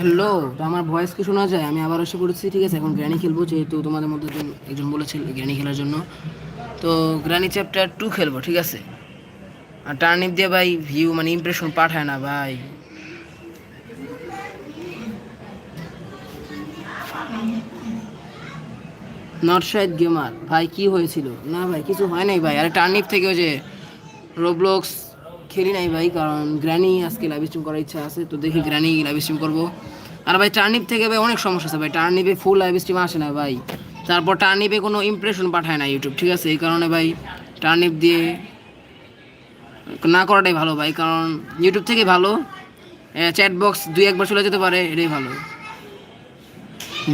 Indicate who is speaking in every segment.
Speaker 1: Hello, তো আমার voice কি শোনা যায়? আমি আবার এসে পড়েছি, ঠিক আছে? এখন গ্র্যানি খেলব, যেহেতু তোমাদের মধ্যে একজন- বলেছিল গ্র্যানি খেলার জন্য। তো গ্র্যানি চ্যাপ্টার টু খেলব, ঠিক আছে? আর টার্নিপ দিয়ে ভাই ভিউ মানে ইমপ্রেশন পাঠায় না ভাই। নটসাইড গেমার ভাই কি হয়েছিল? না ভাই, কিছু হয় নাই ভাই। আরে টার্নিপ থেকে ওই যে রোবলক্স খেলি নাই ভাই, কারণ গ্র্যানি আজকে লাইভ স্ট্রিম করার ইচ্ছা আছে, তো দেখি গ্র্যানি লাইভ স্ট্রিম করব। আর ভাই টার্নিপ থেকে ভাই অনেক সমস্যা আছে ভাই টার্নিপে ফুল লাইভ স্ট্রিম আসে না ভাই। তারপর টার্নিপে কোনো ইমপ্রেশন পাঠায় না ইউটিউব ঠিক আছে? এই কারণে ভাই টার্নিপ দিয়ে না করাটাই ভালো ভাই, কারণ ইউটিউব থেকে ভালো। চ্যাট বক্স দুই একবার চলে যেতে পারে, এটাই ভালো।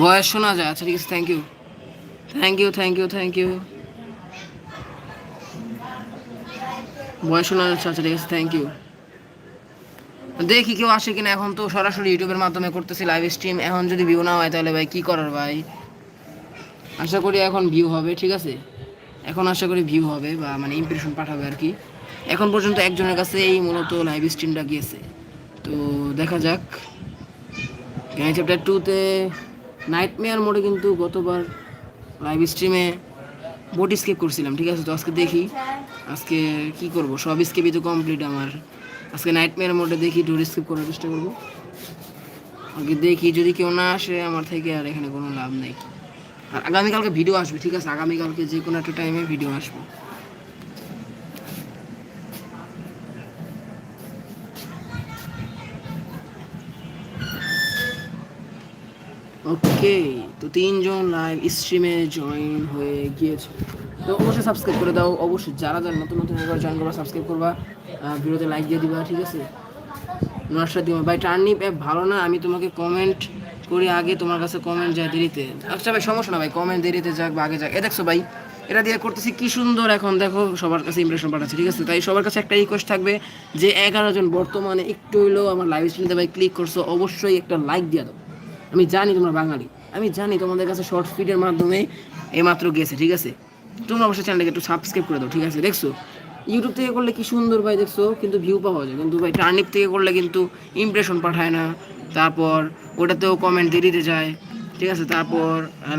Speaker 1: বয়স শোনা যায় আচ্ছা ঠিক আছে thank you thank you thank you thank you voice শোনা যাচ্ছে আচ্ছা ঠিক আছে থ্যাংক ইউ দেখি কেউ আসে কিনা, এখন তো সরাসরি ইউটিউবের মাধ্যমে করতেছি লাইভ স্ট্রিম এখন যদি ভিউ না হয় তাহলে ভাই কি করার ভাই? আশা করি এখন ভিউ হবে, ঠিক আছে? এখন আশা করি ভিউ হবে বা মানে ইমপ্রেশন পাঠাবে আর কি। এখন পর্যন্ত একজনের কাছে এই মূলত লাইভ স্ট্রিমটা গিয়েছে। তো দেখা যাক। গ্যানি চ্যাপ্টার টুতে নাইট মেয়ার মোডে কিন্তু গতবার লাইভ স্ট্রিমে বোট স্কেপ করছিলাম, ঠিক আছে? তো আজকে দেখি। আজকে কি করব? সব স্কেপই তো কমপ্লিট আমার। আজকে নাইট মেয়ার মোডে দেখি ডোর স্কেপ করার চেষ্টা করব। আগে দেখি, যদি কেউ না আসে, আমার থেকে আর এখানে কোনো লাভ নেই। আর আগামীকালকে ভিডিও আসবে, ঠিক আছে? আগামীকালকে যে কোনো একটা টাইমে ভিডিও আসবে। ওকে তো তিনজন লাইভ স্ট্রিমে জয়েন হয়ে গিয়েছে। তো অবশ্যই সাবস্ক্রাইব করে দাও। অবশ্যই যারা যারা নতুন নতুন এবার জয়েন করবা সাবস্ক্রাইব করবা ভিডিওতে লাইক দিয়ে দিবা, ঠিক আছে? নমস্কার দিবা ভাই। টার্নিপ অ্যাপ ভালো না? আমি তোমাকে কমেন্ট করি আগে, তোমার কাছে কমেন্ট যায় দেরিতে। আচ্ছা ভাই, সমস্যা না ভাই কমেন্ট দেরিতে যাক বা আগে যাক। এ দেখছ ভাই, এটা দিয়ে করতেছি কি সুন্দর এখন, দেখো, সবার কাছে ইমপ্রেশন পাঠাচ্ছে, ঠিক আছে? তাই সবার কাছে একটা রিকোয়েস্ট থাকবে যে এগারো জন বর্তমানে একটু হইলেও আমার লাইভ স্ট্রিমতে ভাই ক্লিক করছ, অবশ্যই একটা লাইক দিয়ে দাও। আমি জানি তোমরা বাঙালি। আমি জানি তোমাদের কাছে শর্ট ফিডের মাধ্যমে এইমাত্র গেছে, ঠিক আছে? তোমরা অবশ্যই চ্যানেলটাকে একটু সাবস্ক্রাইব করে দাও, ঠিক আছে? দেখছ? ইউটিউব থেকে করলে কি সুন্দর ভাই, দেখছ? কিন্তু ভিউ পাওয়া যায়। কিন্তু ভাই টার্নিপ থেকে করলে কিন্তু ইমপ্রেশন পাঠায় না। তারপর ওটাতেও কমেন্ট দেরিতে যায়, ঠিক আছে? তারপর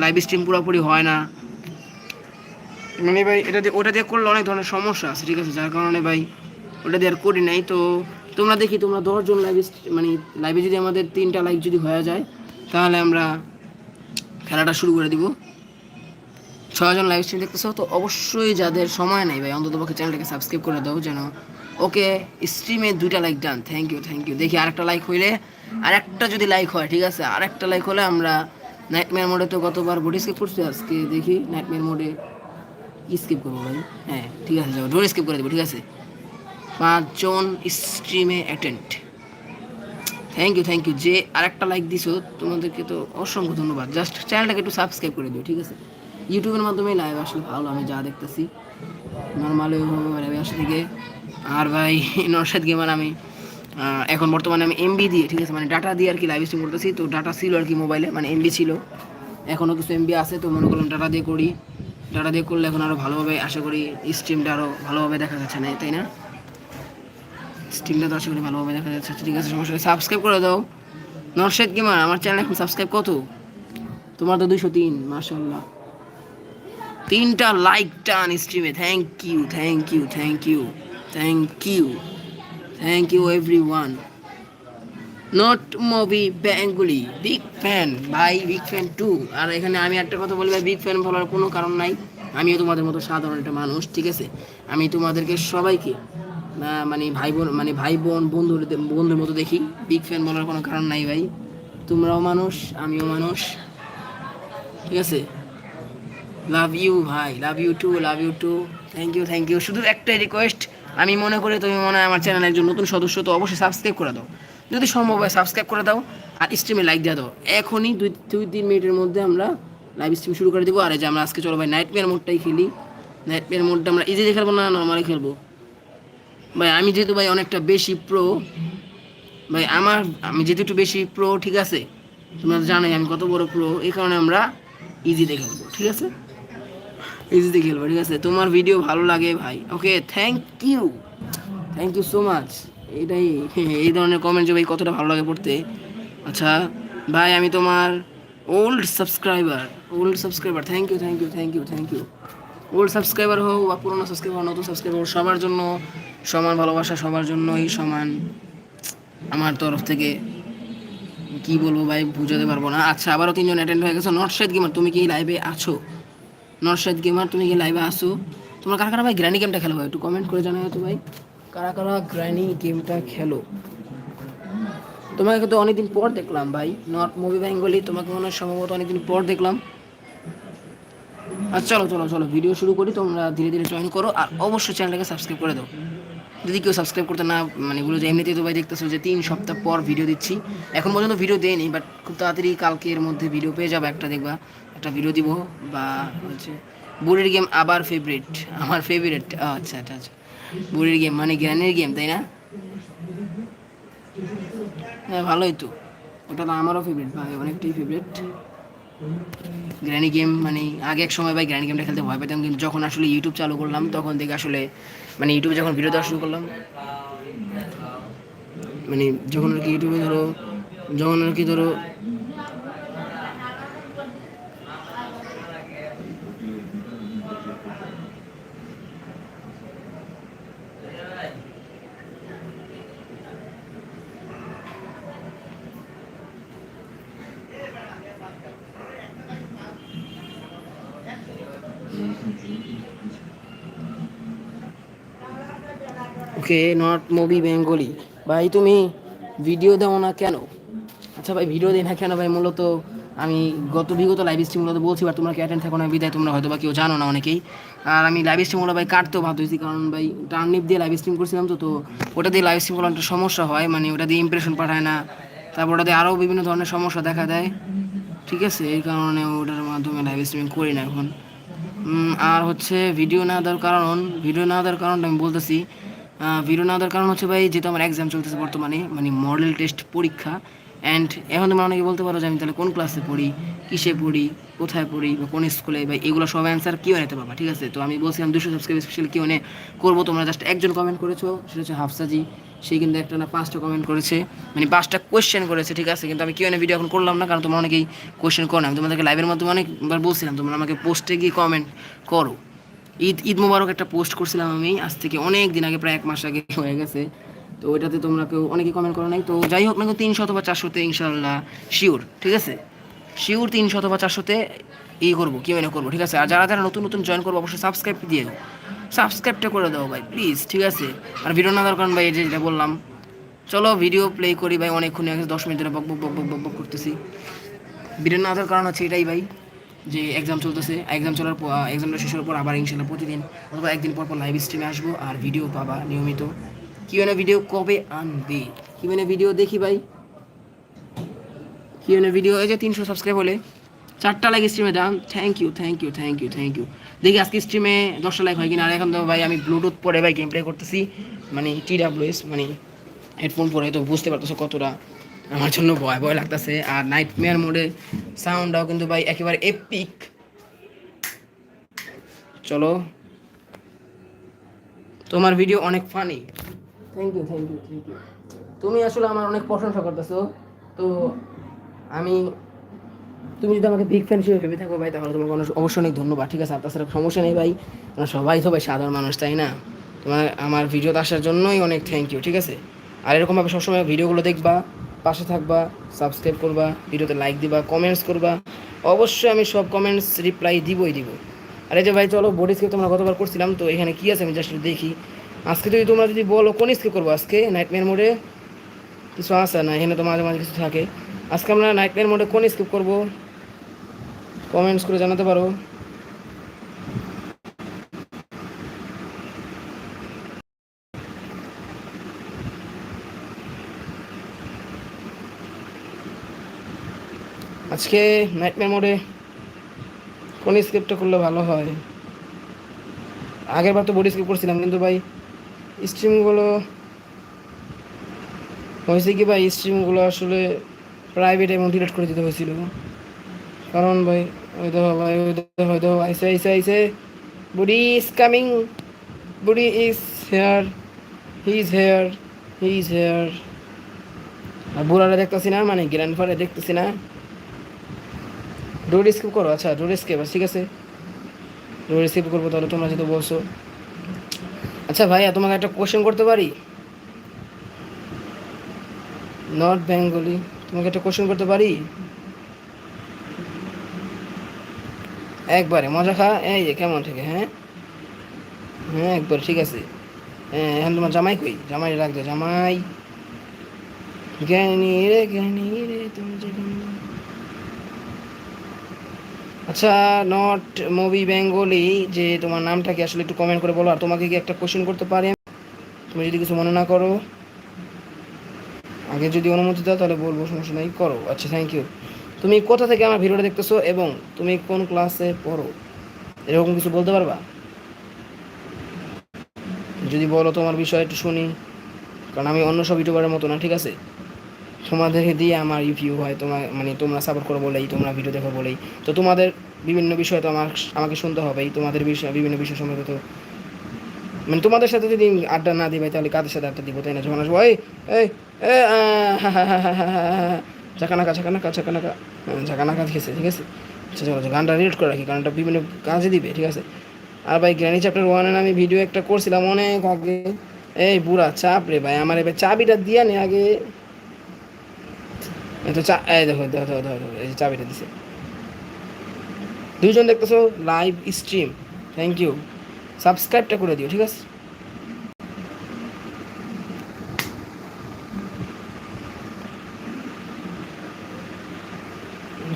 Speaker 1: লাইভ স্ট্রিম পুরোপুরি হয় না। মানে ভাই, এটা দিয়ে, ওটা দিয়ে করলে অনেক ধরনের সমস্যা আছে, ঠিক আছে? যার কারণে ভাই, ওটা দিয়ে আর করি নাই। তো তোমরা দেখি, তোমরা দশজন লাইভ মানে লাইভে যদি আমাদের তিনটা লাইভ যদি হয়ে যায়, তাহলে আমরা খেলাটা শুরু করে দিব। ছয়জন লাইভ স্ট্রিম দেখতেছো, তো অবশ্যই যাদের সময় নেই ভাই অন্তত পক্ষে চ্যানেলটাকে সাবস্ক্রাইব করে দাও যেন ওকে স্ট্রিমে দুইটা like done thank you thank you দেখি আরেকটা লাইক হইলে, আরেকটা যদি লাইক হয়, ঠিক আছে? আরেকটা লাইক হলে আমরা নাইটমেয়ার মোডে তো গতবার বডি স্কিপ করছি আজকে? দেখি নাইটমেয়ার মোডে স্কিপ করব ভাই? হ্যাঁ ঠিক আছে, যাও ডোর স্কিপ করে দেবো, ঠিক আছে? পাঁচজন স্ট্রিমে attend thank you thank you যে আরেকটা লাইক দিছো, তোমাদেরকে তো অসংখ্য ধন্যবাদ। জাস্ট চ্যানেলটাকে একটু সাবস্ক্রাইব করে দিও, ঠিক আছে? ইউটিউবের মাধ্যমে লাইভ আসলে ভালো, আমি যা দেখতেছি। নর্মাল লাইভ আসে থেকে। আর ভাই, নরসাদ গেমার আমি এখন বর্তমানে আমি এমবি দিয়ে, ঠিক আছে? মানে ডাটা দিয়ে আর কি লাইভ স্ট্রিম করতেছি। তো ডাটা ছিল আর কি মোবাইলে মানে এমবি ছিল। এখনও কিছু এমবি আছে, তো মনে করলাম ডাটা দিয়ে করি। ডাটা দিয়ে করলে এখন আরও ভালোভাবে, আশা করি স্ট্রিমটা আরও ভালোভাবে দেখা যাচ্ছে না, তাই না? স্ট্রিমটা তো আশা করি ভালোভাবে দেখা যাচ্ছে, ঠিক আছে? সমস্যা সাবস্ক্রাইব করে দাও। নরশেদ গেমার আমার চ্যানেল এখন সাবস্ক্রাইব কত? তোমার তো দুশো তিন মার্শাল্লাহ তিনটা লাইক টান স্ট্রিমে thank you thank you thank you thank you thank you every one not movie Bengali big fan ভাই বিগ ফ্যান টু আর এখানে আমি একটা কথা বলি ভাই বিগ ফ্যান বলার কোনো কারণ নাই। আমিও তোমাদের মতো সাধারণ একটা মানুষ, ঠিক আছে? আমি তোমাদেরকে সবাইকে মানে ভাই বোন মানে ভাই বোন, বন্ধুর বন্ধুর মতো দেখি। বিগ ফ্যান বলার কোনো কারণ নাই ভাই। তোমরাও মানুষ, আমিও মানুষ। ঠিক আছে? লাভ ইউ ভাই। Love you too love you too thank you thank you শুধু একটাই রিকোয়েস্ট আমি মনে করি তুমি মনে হয় আমার চ্যানেলে একজন নতুন সদস্য, তো অবশ্যই সাবস্ক্রাইব করে দাও। যদি সম্ভব হয় সাবস্ক্রাইব করে দাও আর স্ট্রিমে লাইক দিয়ে দাও। এখনই দুই দুই, তিন মিনিটের মধ্যে আমরা লাইভ স্ট্রিম শুরু করে দেবো। আর এই যে আমরা আজকে চলো ভাই নাইট মেয়ার মোডটাই খেলি। নাইট মেয়ার মোডটা আমরা ইজিলি খেলব না নর্মালি খেলব। ভাই, আমি যেহেতু ভাই অনেকটা বেশি প্রো ভাই আমার, আমি যেহেতু একটু বেশি প্রো ঠিক আছে? তোমরা জানোই আমি কত বড় প্রো এই কারণে আমরা ইজিতে খেলব, ঠিক আছে? ইজিতে খেলব ঠিক আছে, তোমার ভিডিও ভালো লাগে ভাই okay thank you thank you so much এটাই, এই ধরনের কমেন্ট যে ভাই কতটা ভালো লাগে পড়তে। আচ্ছা ভাই, আমি তোমার old subscriber old subscriber thank you thank you thank you thank you old subscriber হোক বা পুরোনো সাবস্ক্রাইবার নতুন সাবস্ক্রাইবার সবার জন্য, সমান ভালোবাসা, সবার জন্যই সমান, আমার তরফ থেকে, কি বলব ভাই, বুঝাতে পারব না। আচ্ছা আবারও তিনজন অ্যাটেন্ড হয়ে গেছে নর্থ সাইড গেমার, তুমি কি লাইভে আছো? নর্থ গেমার তুমি কি লাইভে আসো তোমরা কারা কারা ভাই গ্র্যানি গেমটা খেলো ভাই? একটু কমেন্ট করে জানাও তো ভাই। কারা কারা গ্র্যানি গেমটা খেলো? তোমাকে তো অনেকদিন পর দেখলাম ভাই। নর্থ মুভি বেঙ্গলি তোমাকে মনে হয় সম্ভবত অনেকদিন পর দেখলাম। আচ্ছা চলো চলো চলো ভিডিও শুরু করি। তোমরা ধীরে ধীরে জয়েন করো। আর অবশ্যই চ্যানেলটাকে সাবস্ক্রাইব করে দাও। যদি কেউ সাবস্ক্রাইব করতে না মানে বলে যে এমনিতেই তো ভাই দেখতেছো যে তিন সপ্তাহ পর ভিডিও দিচ্ছি। এখন পর্যন্ত ভিডিও দেয়নি বাট খুব তাড়াতাড়ি কালকের মধ্যে ভিডিও পেয়ে যাবে একটা দেখবা। একটা ভিডিও দিব বা হচ্ছে বুড়ির গেম আবার ফেভারিট আমার ফেভারিট আচ্ছা আচ্ছা আচ্ছা। বুড়ির গেম মানে জ্ঞানের গেম তাই না? হ্যাঁ ভালোই তো। ওটা তো আমারও ফেভারিট ভাই অনেকটাই ফেভারিট গ্র্যানি গেম মানে আগে এক সময় ভাই গ্র্যানি গেমটা খেলতে ভয় পেতাম, কিন্তু যখন আসলে ইউটিউব চালু করলাম, তখন থেকে আসলে মানে ইউটিউবে যখন ভিডিও দেওয়া শুরু করলাম মানে যখন আর কি ইউটিউবে ধরো, যখন আর কি ধরো ওকে নট মুভি বেঙ্গলি ভাই, তুমি ভিডিও দাও না কেন? আচ্ছা ভাই ভিডিও দিই না কেন ভাই? মূলত আমি গত বিগত লাইভ স্ট্রিম মূলত বলছি বা তোমরা কি অ্যাটেন্ড থাকো না? বিদায়, তোমরা হয়তো বা কেউ জানো না অনেকেই। আর আমি লাইভ স্ট্রিম ভাই কাটতেও বাধ্য হয়েছি কারণ ভাই টার্নিপ দিয়ে লাইভ স্ট্রিম করছিলাম তো তো ওটা দিয়ে লাইভ স্ট্রিম করার একটা সমস্যা হয়। মানে ওটা দিয়ে ইমপ্রেশন পাঠায় না। তারপর ওটা দিয়ে আরও বিভিন্ন ধরনের সমস্যা দেখা দেয়। ঠিক আছে? এই কারণে ওটার মাধ্যমে লাইভ স্ট্রিমিং করি না এখন। আর হচ্ছে ভিডিও না দেওয়ার কারণ ভিডিও না দেওয়ার কারণটা আমি বলতেছি ভিডিও না দেওয়ার কারণ হচ্ছে ভাই, যেহেতু আমার এক্সাম চলতেছে বর্তমানে মানে মডেল টেস্ট পরীক্ষা অ্যান্ড এখন তোমরা অনেকে বলতে পারো যে আমি তাহলে কোন ক্লাসে পড়ি, কিসে পড়ি, কোথায় পড়ি, বা কোন স্কুলে বা এগুলো সব অ্যান্সার কেউ নিতে পারবা ঠিক আছে? তো আমি বলছিলাম দুশো সাবস্ক্রাইব স্পেশাল কেউ নে করব, তোমরা জাস্ট একজন কমেন্ট করেছ, সেটা হচ্ছে হাফসাজি। সে কিন্তু একটা না পাঁচটা কমেন্ট করেছে। মানে পাঁচটা কোয়েশ্চেন করেছে, ঠিক আছে? কিন্তু আমি কিউ ভিডিও এখন করলাম না, কারণ তোমরা অনেকেই কোয়েশ্চেন করো আমি তোমাদেরকে লাইভের মাধ্যমে অনেকবার বলছিলাম, তোমরা আমাকে পোস্টে গিয়ে কমেন্ট করো। ঈদ ঈদ মুবারক একটা পোস্ট করছিলাম আমি, আজ থেকে অনেক দিন আগে, প্রায় এক মাস আগে হয়ে গেছে। তো ওইটাতে তোমরা কেউ অনেকে কমেন্ট করো নাই। তো যাই হোক না তিনশো অথবা চারশোতে ইনশাল্লাহ শিওর ঠিক আছে? শিওর তিনশো অথবা চারশোতে ই করব, কি মানে করব, ঠিক আছে? আর যারা যারা নতুন নতুন জয়েন করব, অবশ্যই সাবস্ক্রাইব দিয়ে সাবস্ক্রাইবটা করে দাও ভাই প্লিজ ঠিক আছে? আর ভিডিও না দরকার ভাই, এই যে যেটা বললাম, চলো ভিডিও প্লে করি ভাই অনেকক্ষণ দশ মিনিট ধরে বক বক বক বক বক বক করতেছি। ভিডিও না দেওয়ার কারণ হচ্ছে এটাই ভাই, যে এক্সাম চলতেছে এক্সাম চলার পর এক্সামটা শেষ হওয়ার পর আবার ইনশাল্লাহ প্রতিদিন, অথবা একদিন পর পর লাইভ স্ট্রিমে আসব, আর ভিডিও পাবা নিয়মিত। কি মানে ভিডিও কবে আনবে? কি মানে ভিডিও দেখি ভাই? কি মানে ভিডিও এই যে তিনশো সাবস্ক্রাইব হলে। চারটা লাইক স্ট্রিমে দাম thank you thank you thank you thank you দেখি আজকে স্ট্রিমে দশটা লাইক হয় কিনা। আর এখন তো ভাই আমি ব্লুটুথ পরে ভাই গেম প্লে করতেছি। মানে টি ডাব্লিউএস মানে হেডফোন পরে, তো বুঝতে পারতেছো কতটা আমার জন্য ভয় ভয় লাগতেছে। আর নাইট মেয়ার মোডে সাউন্ডটাও কিন্তু ভাই একেবারে এপিক চলো। তোমার ভিডিও অনেক funny thank you thank you thank you তুমি আসলে আমার অনেক প্রশংসা করতেছো। তো আমি তুমি যদি আমাকে বিগ ফ্যান হিসেবে ভেবে থাকো ভাই, তাহলে তোমাকে অনেক- অবশ্যই অনেক ধন্যবাদ, ঠিক আছে? আর তাছাড়া সমস্যা নেই ভাই। আমরা সবাই তো ভাই সাধারণ মানুষ, তাই না? তোমার, আমার ভিডিওতে আসার জন্যই অনেক থ্যাংক ইউ ঠিক আছে? আর এরকমভাবে সবসময় ভিডিওগুলো দেখবা, পাশে থাকবা সাবস্ক্রাইব করবা, ভিডিওতে লাইক দিবা কমেন্টস করবা। অবশ্যই আমি সব কমেন্টস রিপ্লাই দিবই, দিব। আর এই যে ভাই, চলো বডি স্কেপ তোমরা গতবার করছিলাম, তো এখানে কী আছে আমি জাস্ট দেখি। আজকে যদি তোমরা যদি বলো, কোন স্কেপ করব আজকে? নাইটমেয়ার মোডে কিছু আসে না? এখানে তো মাঝে মাঝে কিছু থাকে। আজকে আমরা নাইটমেয়ার মোডে কোন স্কিপ করব? কমেন্টস করে জানাতে পারো। আজকে নাইটমেয়ার মোডে কোন স্ক্রিপ্টটা করলে ভালো হয়? আগের বার তো বডি স্কিপ করছিলাম, কিন্তু ভাই স্ট্রিমগুলো হয়েছে কি ভাই? স্ট্রিমগুলো আসলে প্রাইভেট এবং ডিলিট করে দিতে হয়েছিল। কারণ ভাই, ওই দেখো ভাই, ওই দেখো ওই দেখো, আইসে আইসে আইসে। Buri is coming Buri is here he is here he is here আর বুড়ারা দেখতেছি না মানে গ্র্যান্ড ফারে দেখতেছি না। রোড স্কিপ করো আচ্ছা রোড স্কিপ ঠিক আছে। রোড স্কিপ করব তাহলে তোমরা যেহেতু বলছো। আচ্ছা ভাইয়া, তোমাকে একটা কোশ্চেন করতে পারি? নর্থ বেঙ্গলি তোমাকে একটা কোশ্চেন করতে পারি? একবারে, মজা খা। এই যে, কেমন থেকে হ্যাঁ? হ্যাঁ একবার, ঠিক আছে। হ্যাঁ এখন তোমার জামাই কই? জামাই রাখবে, জামাই। জ্ঞানী রে জ্ঞানী রে আচ্ছা নট মুভি বেঙ্গলি যে তোমার নামটা কি আসলে একটু কমেন্ট করে বলো, আর তোমাকে কি একটা কোশ্চেন করতে পারি তুমি যদি কিছু মনে না করো, আগে যদি অনুমতি দাও, তাহলে বলব, সমস্যা নাই, করো। আচ্ছা থ্যাংক ইউ তুমি কোথা থেকে আমার ভিডিওটা দেখতেছো এবং তুমি কোন ক্লাসে পড়ো এরকম কিছু বলতে পারবা যদি বলো তোমার বিষয় একটু শুনি কারণ আমি অন্য সব ইউটিউবারের মতো না ঠিক আছে তোমাদেরকে দিয়ে আমার রিভিউ হয় তোমার মানে তোমরা সাপোর্ট করো বলেই তোমরা ভিডিও দেখো বলেই তো তোমাদের বিভিন্ন বিষয় তো আমার আমাকে শুনতে হবেই তোমাদের বিষয় বিভিন্ন বিষয় সম্পর্কে তো মানে তোমাদের সাথে যদি আড্ডা না দিবে তাহলে কাদের সাথে আড্ডা দিব তাই না যখন আসব এই এই ঝাঁকানাকা ঝাঁকানাকা ঝাঁকানাকা ঝাঁকানাকা খেয়েছে ঠিক আছে। আচ্ছা চলো গানটা রিড করে রাখি, গানটা বিভিন্ন কাজে দিবে, ঠিক আছে। আর ভাই গ্র্যানি চ্যাপ্টার ওয়ানে আমি ভিডিও একটা করছিলাম অনেক আগে। এই বুড়া, চাপ রে ভাই, আমার এবার চাবিটা দিয়া নে আগে। তো চা, এই দেখো দেখো দেখো এই চাবিটা দিছে। দুইজন দেখতেছো লাইভ স্ট্রিম থ্যাংক ইউ সাবস্ক্রাইবটা করে দিও, ঠিক আছে?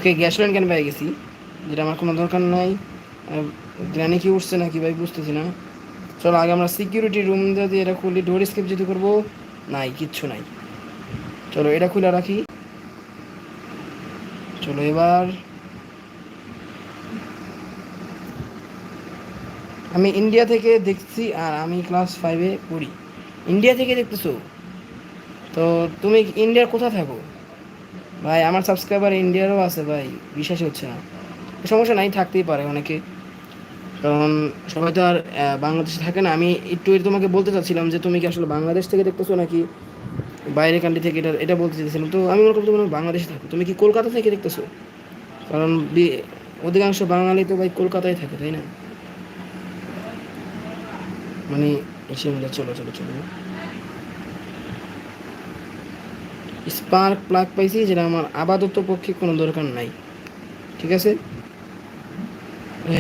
Speaker 1: ওকে গ্যাস লাইন কেন পেয়ে গেছি। যেটা আমার কোনো দরকার নাই। গ্রানি কি উঠছে নাকি ভাই, বুঝতেছি না। চলো, আগে আমরা সিকিউরিটি রুম যদি এটা খুলি। ডোর স্কেপ যদি করব, নাই, কিচ্ছু নাই। চলো, এটা খুলে রাখি। চলো, এবার আমি ইন্ডিয়া থেকে দেখছি আর আমি ক্লাস ফাইভে পড়ি। ইন্ডিয়া থেকে দেখতেছো? তো তুমি ইন্ডিয়ার কোথায় থাকো? ভাই, আমার সাবস্ক্রাইবার ইন্ডিয়ারও আছে ভাই, বিশ্বাসই হচ্ছে না। সমস্যা নাই, থাকতেই পারে অনেকে। কারণ সবাই তো আর বাংলাদেশে থাকে না। আমি একটু তোমাকে বলতে চাচ্ছিলাম যে, তুমি কি আসলে বাংলাদেশ থেকে দেখতেছো নাকি বাইরে কান্ট্রি থেকে? এটা এটা বলতে চাইছিলাম তো আমি মনে করি তুমি বাংলাদেশে থাকো। তুমি কি কলকাতা থেকে দেখতেছো? কারণ অধিকাংশ বাঙালি তো ভাই কলকাতায় থাকে, তাই না? মানে এসে মিলে চলো চলো চলো। স্পার্ক প্লাগ পাইছি যেটা আমার আপাতত পক্ষে কোনো দরকার নাই। ঠিক আছে?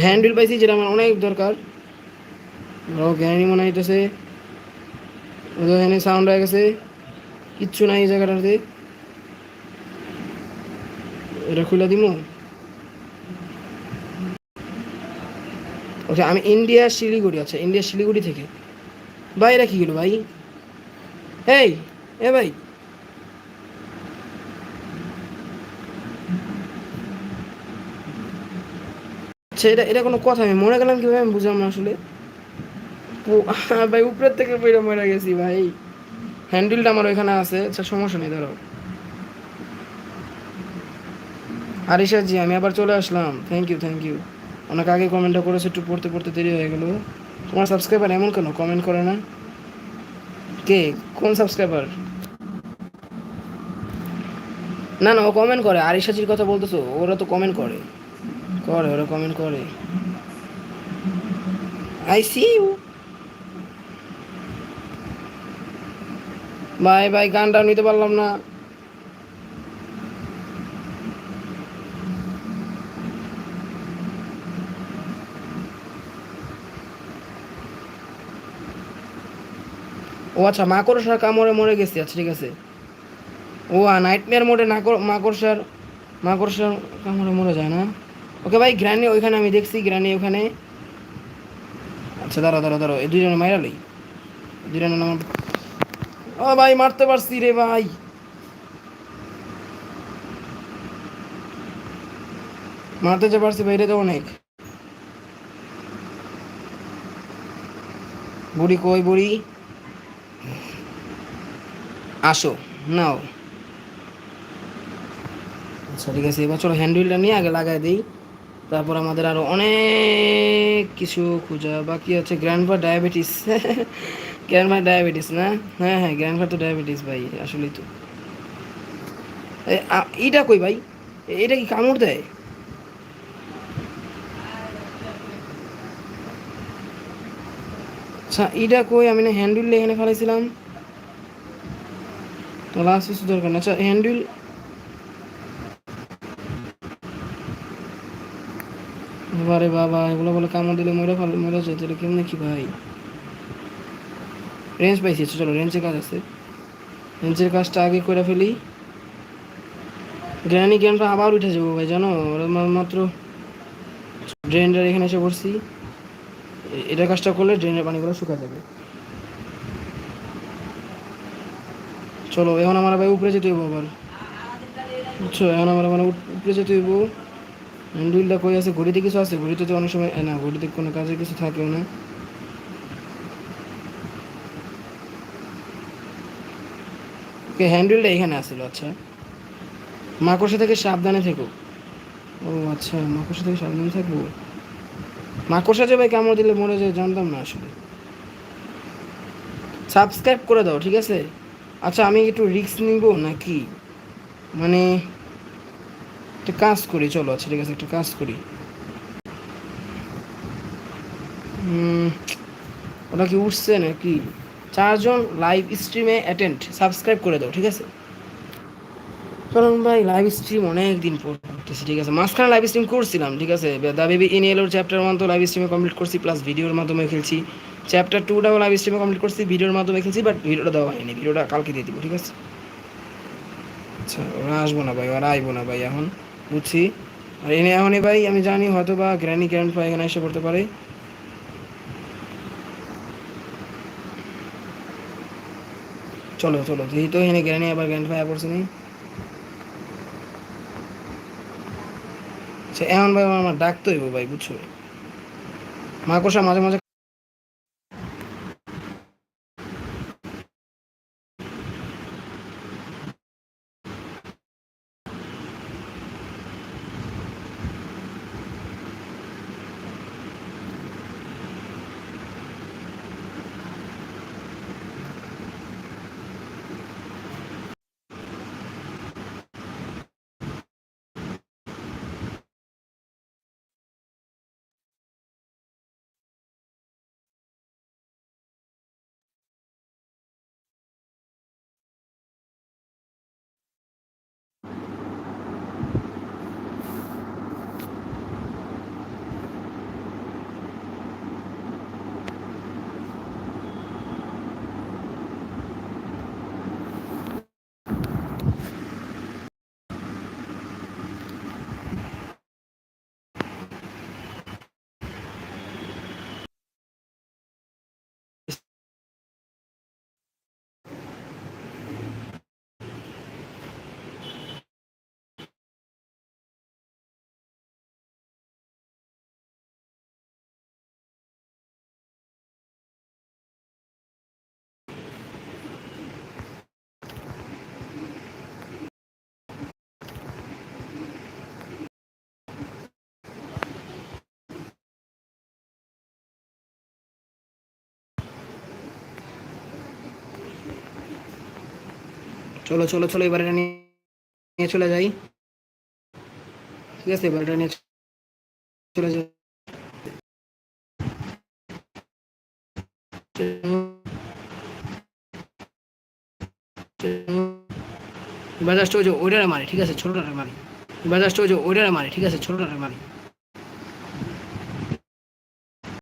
Speaker 1: হ্যান্ডেল পাইছি যেটা আমার অনেক দরকার। জ্ঞানী মনে হইতেছে। সাউন্ড হয়ে গেছে। কিচ্ছু নাই এই জায়গাটাতে। এটা খুলে দিব ওকে আমি ইন্ডিয়া শিলিগুড়ি আচ্ছা ইন্ডিয়া শিলিগুড়ি থেকে। ভাই এরা কি গেল ভাই? এই, এ ভাই। আচ্ছা এটা এটা কোনো কথা, আমি মরে গেলাম কীভাবে আমি বুঝলাম না আসলে। ভাই, উপরের থেকে পড়ে মরে গেছি, ভাই। হ্যান্ডেলটা আমার ওইখানে আছে আচ্ছা সমস্যা নেই ধরো আরিশা জি, আমি আবার চলে আসলাম। থ্যাংক ইউ থ্যাংক ইউ অনেক আগে কমেন্টটা করেছে, একটু পড়তে পড়তে দেরি হয়ে গেল। তোমার সাবস্ক্রাইবার এমন কেন? কমেন্ট করে না। কে? কোন সাবস্ক্রাইবার না না, ও কমেন্ট করে। আরিশাজির কথা বলতেছো, ওরা তো কমেন্ট করে। করে, ওরা কমেন্ট করে। আই সি ইউ ভাই ভাই গানটা নিতে পারলাম না। ও আচ্ছা মাকড়সার কামড়ে মরে গেছে আচ্ছা ঠিক আছে। ও নাইটমেয়ার মোডে মাকড়সার মাকড়সার কামড়ে মরে যায় না? ওকে ভাই, গ্রানি ওইখানে আমি দেখছি, গ্রানি ওখানে। আচ্ছা দাঁড়ো দাঁড়ো দাঁড়ো এই দুজনে মাইরা লই। দুজনে নাম ও ভাই, মারতে পারছি রে ভাই। মারতে যে পারছি ভাই রে তো অনেক। বুড়ি কই, বুড়ি? আসো, নাও। আচ্ছা ঠিক আছে, এবার চলো হ্যান্ডেলটা নিয়ে আগে লাগাই দিই। তারপর আমাদের আরও অনেক কিছু খোঁজা বাকি আছে গ্র্যান্ডফা ডায়াবেটিস গ্র্যান্ডফা ডায়াবেটিস না? হ্যাঁ হ্যাঁ গ্র্যান্ডফা তো ডায়াবেটিস ভাই আসলেই তো। এ, আ- এইটা কই ভাই? এটা কি কামড় দেয়? আচ্ছা এইটা কই? আমি না হ্যান্ডুল এখানে ফেলাইছিলাম। তো লাস্ট দরকার না আচ্ছা হ্যান্ডুল বারে বাবা, এগুলো বলে কামড় দিলে মরে ফেল, মরে যায়, তাহলে কেমনে কি ভাই? রেঞ্জ পাইছি, চলো রেঞ্জের কাজ আছে। রেঞ্জের কাজটা আগে করে ফেলি। গ্রানি জ্ঞানটা আবার উঠে যাব ভাই, জানো? মাত্র ড্রেনটার এখানে এসে পড়ছি। এটা কাজটা করলে ড্রেনের পানিগুলো শুকা যাবে। চলো, এখন আমার ভাই উপরে যেতে হইব আবার। বুঝছ? এখন আমার মানে উপরে যেতে হইব। হ্যান্ডুলটা কই আছে? ঘড়িতে কিছু আছে? ঘড়িতে তো অনেক সময় না, ঘড়িতে কোনো কাজে কিছু থাকেও না। ওকে, হ্যান্ডেলটা এখানে আসছিল আচ্ছা। মাকড়সা থেকে সাবধানে থেকো। ও আচ্ছা মাকড়সা থেকে সাবধানে থাকব? মাকড়সা যে ভাই কামড় দিলে মরে যায়, জানতাম না আসলে। সাবস্ক্রাইব করে দাও, ঠিক আছে? আচ্ছা আমি একটু রিস্ক নিব নাকি? মানে একটা কাজ করি, চলো আচ্ছা ঠিক আছে একটা কাজ করি। ওটা কি উঠছে নাকি? চারজন লাইভ স্ট্রিমে অ্যাটেন্ড সাবস্ক্রাইব করে দাও, ঠিক আছে? কারণ ভাই লাইভ স্ট্রিম অনেক দিন পর ঠিক আছে? মাঝখানে লাইভ স্ট্রিম করছিলাম, ঠিক আছে? The baby in yellow chapter one তো লাইভ স্ট্রিমে কমপ্লিট করছি প্লাস ভিডিওর মাধ্যমে খেলছি। চ্যাপ্টার টুটাও লাইভ স্ট্রিমে কমপ্লিট করছি ভিডিওর মাধ্যমে খেলছি বাট ভিডিওটা দেওয়া হয়নি, ভিডিওটা কালকে দিয়ে দিব, ঠিক আছে? আচ্ছা ওরা আসব না ভাই, ওরা আইবো না ভাই এখন। বুঝছি। আর এনে এখনই ভাই, আমি জানি হয়তো বা গ্র্যানি পা এখানে এসে পড়তে পারে। চলো চলো, যেহেতু এখানে গ্র্যানি আবার গ্র্যান্ড পা পড়ছে নি। এমন ভাই আমার ডাকতে হইব ভাই, বুঝছ? মাকড়সা মাঝে মাঝে চলো চলো চলো, এবার এটা নিয়ে চলে যাই। ঠিক আছে, এবার এটা নিয়ে চলে যাই। ওই যে ওইটারে মারি, ঠিক আছে, ছোটটারে মারি। ওই যে ওইটারে মারি, ঠিক আছে, ছোটটারে মারি।